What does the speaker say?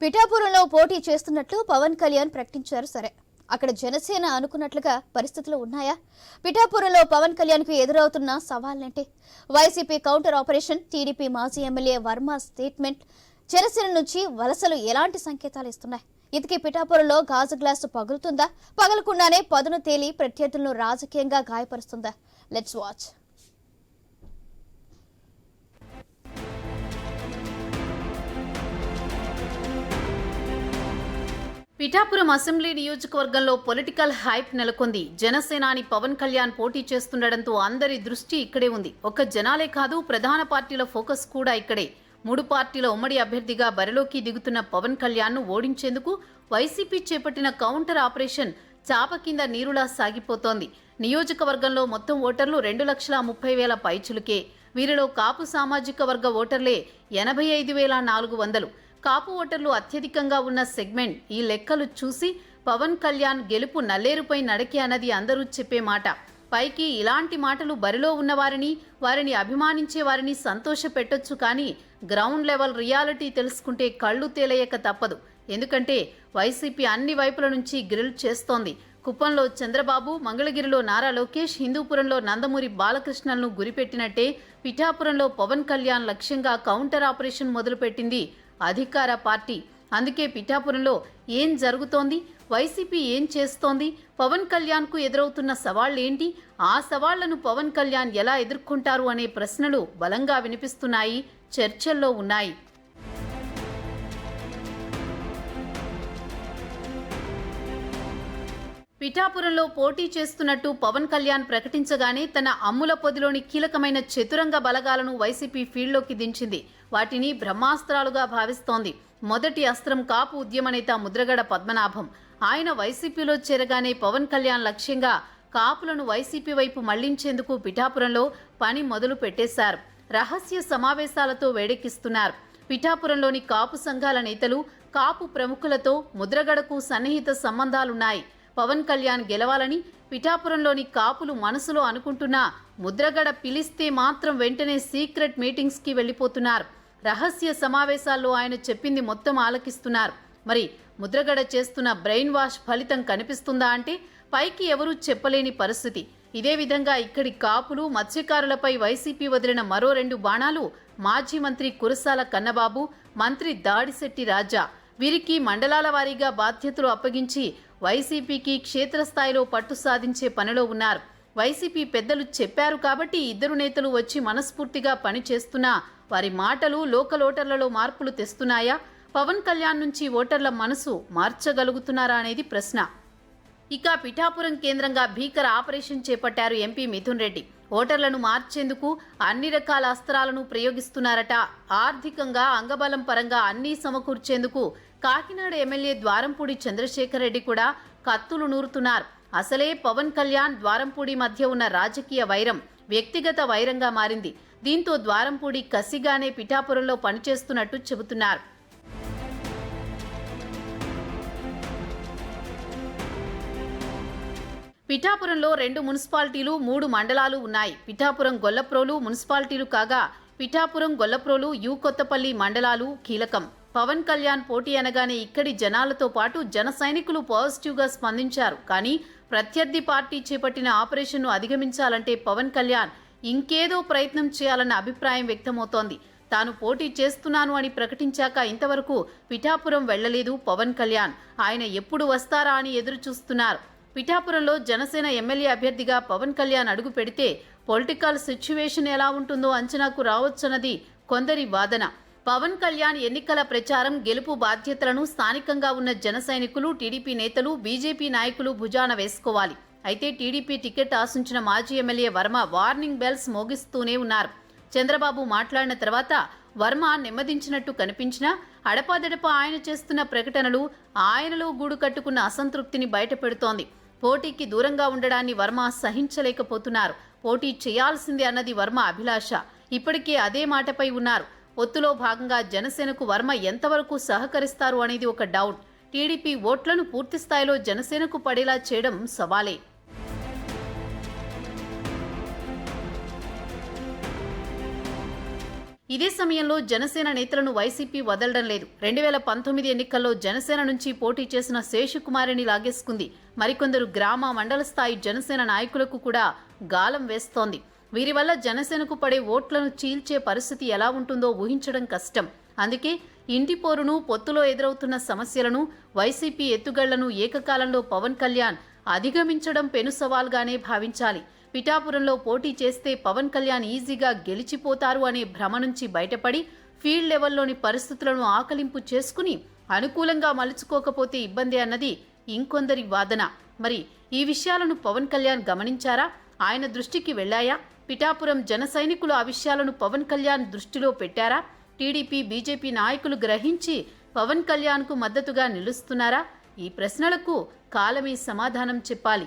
పిఠాపురంలో పోటీ చేస్తున్నట్లు పవన్ కళ్యాణ్ ప్రకటించారు. సరే అక్కడ జనసేన అనుకున్నట్లుగా పరిస్థితులు ఉన్నాయా? పిఠాపురంలో పవన్ కళ్యాణ్కు ఎదురవుతున్న సవాళ్ళేంటి? వైసీపీ కౌంటర్ ఆపరేషన్ టీడీపీ మాజీ ఎమ్మెల్యే వర్మ స్టేట్మెంట్ జనసేన నుంచి వలసలు ఎలాంటి సంకేతాలు ఇస్తున్నాయి? ఇదికి పిఠాపురంలో గాజు గ్లాసు పగులుతుందా? పగలకుండానే పదును తేలి ప్రత్యర్థులను రాజకీయంగా గాయపరుస్తుందా? లెట్స్ వాచ్ పిఠాపురం అసెంబ్లీ నియోజకవర్గంలో పొలిటికల్ హైప్ నెలకొంది. జనసేనాని పవన్ కళ్యాణ్ పోటీ చేస్తుండటంతో అందరి దృష్టి ఇక్కడే ఉంది. ఒక్క జనాలే కాదు ప్రధాన పార్టీల ఫోకస్ కూడా ఇక్కడే. మూడు పార్టీల ఉమ్మడి అభ్యర్థిగా బరిలోకి దిగుతున్న పవన్ కళ్యాణ్ను ఓడించేందుకు వైసీపీ చేపట్టిన కౌంటర్ ఆపరేషన్ చాప కింద నీరులా సాగిపోతోంది. నియోజకవర్గంలో మొత్తం ఓటర్లు రెండు లక్షల ముప్పై వేల పైచులకే. వీరిలో కాపు సామాజిక వర్గ ఓటర్లే ఎనభై ఐదు వేల నాలుగు వందలు. కాపు ఓటర్లు అత్యధికంగా ఉన్న సెగ్మెంట్ ఈ లెక్కలు చూసి పవన్ కళ్యాణ్ గెలుపు నల్లేరుపై నడకే అన్నది అందరూ చెప్పే మాట. పైకి ఇలాంటి మాటలు బరిలో ఉన్నవారిని వారిని అభిమానించే వారిని సంతోష పెట్టొచ్చు కానీ గ్రౌండ్ లెవెల్ రియాలిటీ తెలుసుకుంటే కళ్ళు తేలయ్యక తప్పదు. ఎందుకంటే వైసీపీ అన్ని వైపుల నుంచి గ్రిల్ చేస్తోంది. కుప్పంలో చంద్రబాబు మంగళగిరిలో నారా లోకేష్ హిందూపురంలో నందమూరి బాలకృష్ణలను గురిపెట్టినట్టే పిఠాపురంలో పవన్ కళ్యాణ్ లక్ష్యంగా కౌంటర్ ఆపరేషన్ మొదలుపెట్టింది అధికార పార్టీ. అందుకే పిఠాపురంలో ఏం జరుగుతోంది? వైసీపీ ఏం చేస్తోంది? పవన్ కళ్యాణ్కు ఎదురవుతున్న సవాళ్ళేంటి ఆ సవాళ్ళను పవన్ కళ్యాణ్ ఎలా ఎదుర్కొంటారు అనే ప్రశ్నలు బలంగా వినిపిస్తున్నాయి చర్చల్లో ఉన్నాయి. పిఠాపురంలో పోటీ చేస్తున్నట్టు పవన్ కళ్యాణ్ ప్రకటించగానే తన అమ్ముల పొదిలోని కీలకమైన చతురంగ బలగాలను వైసీపీ ఫీల్డ్లోకి దించింది. వాటిని బ్రహ్మాస్త్రాలుగా భావిస్తోంది. మొదటి అస్త్రం కాపు ఉద్యమ నేత ముద్రగడ పద్మనాభం. ఆయన వైసీపీలో చేరగానే పవన్ కళ్యాణ్ లక్ష్యంగా కాపులను వైసీపీ వైపు మళ్ళించేందుకు పిఠాపురంలో పని మొదలు పెట్టేశారు. రహస్య సమావేశాలతో వేడెక్కిస్తున్నారు. పిఠాపురంలోని కాపు సంఘాల నేతలు కాపు ప్రముఖులతో ముద్రగడకు సన్నిహిత సంబంధాలున్నాయి. పవన్ కళ్యాణ్ గెలవాలని పిఠాపురంలోని కాపులు మనసులో అనుకుంటున్నా ముద్రగడ పిలిస్తే మాత్రం వెంటనే సీక్రెట్ మీటింగ్స్కి వెళ్ళిపోతున్నారు. రహస్య సమావేశాల్లో ఆయన చెప్పింది మొత్తం ఆలకిస్తున్నారు. మరి ముద్రగడ చేస్తున్న బ్రెయిన్ వాష్ ఫలితం కనిపిస్తుందా అంటే పైకి ఎవరూ చెప్పలేని పరిస్థితి. ఇదే విధంగా ఇక్కడి కాపులు మత్స్యకారులపై వైసీపీ వదిలిన మరో రెండు బాణాలు మాజీ మంత్రి కురసాల కన్నబాబు మంత్రి దాడిశెట్టి రాజా. వీరికి మండలాల వారీగా బాధ్యతలు అప్పగించి వైసీపీకి క్షేత్రస్థాయిలో పట్టు సాధించే పనిలో ఉన్నారు. వైసీపీ పెద్దలు చెప్పారు కాబట్టి ఇద్దరు నేతలు వచ్చి మనస్ఫూర్తిగా పనిచేస్తున్నా వారి మాటలు లోకల్ ఓటర్లలో మార్పులు తెస్తున్నాయా? పవన్ కళ్యాణ్ నుంచి ఓటర్ల మనసు మార్చగలుగుతున్నారా అనేది ప్రశ్న. ఇక పిఠాపురం కేంద్రంగా భీకర ఆపరేషన్ చేపట్టారు ఎంపీ మిథున్ రెడ్డి. ఓటర్లను మార్చేందుకు అన్ని రకాల అస్త్రాలను ప్రయోగిస్తున్నారట. ఆర్థికంగా అంగబలం పరంగా అన్నీ సమకూర్చేందుకు కాకినాడ ఎమ్మెల్యే ద్వారంపూడి చంద్రశేఖర్ రెడ్డి కూడా కత్తులు నూరుతున్నారు. అసలే పవన్ కళ్యాణ్ ద్వారంపూడి మధ్య ఉన్న రాజకీయ వైరం వ్యక్తిగత వైరంగా మారింది. దీంతో ద్వారంపూడి కసిగానే పిఠాపురంలో పనిచేస్తున్నట్టు చెబుతున్నారు. పిఠాపురంలో రెండు మున్సిపాలిటీలు మూడు మండలాలు ఉన్నాయి. పిఠాపురం గొల్లప్రోలు మున్సిపాలిటీలు కాగా పిఠాపురం గొల్లప్రోలు యు కొత్తపల్లి మండలాలు కీలకం. పవన్ కళ్యాణ్ పోటీ అనగానే ఇక్కడి జనాలతో పాటు జన సైనికులు పాజిటివ్గా స్పందించారు. కానీ ప్రత్యర్థి పార్టీ చేపట్టిన ఆపరేషన్ను అధిగమించాలంటే పవన్ కళ్యాణ్ ఇంకేదో ప్రయత్నం చేయాలన్న అభిప్రాయం వ్యక్తమవుతోంది. తాను పోటీ చేస్తున్నాను అని ప్రకటించాక ఇంతవరకు పిఠాపురం వెళ్ళలేదు పవన్ కళ్యాణ్. ఆయన ఎప్పుడు వస్తారా అని ఎదురు చూస్తున్నారు పిఠాపురంలో జనసేన ఎమ్మెల్యే అభ్యర్థిగా పవన్ కళ్యాణ్ అడుగు పెడితే పొలిటికల్ సిచ్యువేషన్ ఎలా ఉంటుందో అంచనాకు రావచ్చన్నది కొందరి వాదన. పవన్ కళ్యాణ్ ఎన్నికల ప్రచారం గెలుపు బాధ్యతలను స్థానికంగా ఉన్న జన సైనికులు టీడీపీ నేతలు బీజేపీ నాయకులు భుజాన వేసుకోవాలి. అయితే టీడీపీ టికెట్ ఆశించిన మాజీ ఎమ్మెల్యే వర్మ వార్నింగ్ బెల్స్ మోగిస్తూనే ఉన్నారు. చంద్రబాబు మాట్లాడిన తర్వాత వర్మ నెమ్మదించినట్టు కనిపించినా అడపాదడపా ఆయన చేస్తున్న ప్రకటనలు ఆయనలో గూడు కట్టుకున్న అసంతృప్తిని బయటపెడుతోంది పోటీకి దూరంగా ఉండడాన్ని వర్మ సహించలేకపోతున్నారు. పోటీ చేయాల్సిందే అన్నది వర్మ అభిలాష. ఇప్పటికే అదే మాటపై ఉన్నారు. ఒత్తులో భాగంగా జనసేనకు వర్మ ఎంతవరకు సహకరిస్తారు అనేది ఒక డౌట్. టీడీపీ ఓట్లను పూర్తి స్థాయిలో జనసేనకు పడేలా చేయడం సవాలే. ఇదే సమయంలో జనసేన నేతలను వైసీపీ వదలడం లేదు. రెండు వేల పంతొమ్మిది ఎన్నికల్లో జనసేన నుంచి పోటీ చేసిన శేషకుమారిని లాగేసుకుంది. మరికొందరు గ్రామ మండల స్థాయి జనసేన నాయకులకు కూడా గాలం వేస్తోంది. వీరి వల్ల జనసేనకు పడే ఓట్లను చీల్చే పరిస్థితి ఎలా ఉంటుందో ఊహించడం కష్టం. అందుకే ఇంటి పోరును పొత్తులో ఎదురవుతున్న సమస్యలను వైసీపీ ఎత్తుగళ్ళను ఏకకాలంలో పవన్ కళ్యాణ్ అధిగమించడం పెను సవాల్గానే భావించాలి. పిఠాపురంలో పోటీ చేస్తే పవన్ కళ్యాణ్ ఈజీగా గెలిచిపోతారు అనే భ్రమ నుంచి బయటపడి ఫీల్డ్ లెవెల్లోని పరిస్థితులను ఆకలింపు చేసుకుని అనుకూలంగా మలుచుకోకపోతే ఇబ్బంది అన్నది ఇంకొందరి వాదన. మరి ఈ విషయాలను పవన్ కళ్యాణ్ గమనించారా? ఆయన దృష్టికి వెళ్ళాయా? పిఠాపురం జన సైనికులు ఆ విషయాలను పవన్ కళ్యాణ్ దృష్టిలో పెట్టారా? టీడీపీ బీజేపీ నాయకులు గ్రహించి పవన్ కళ్యాణ్కు మద్దతుగా నిలుస్తున్నారా? ఈ ప్రశ్నలకు కాలమే సమాధానం చెప్పాలి.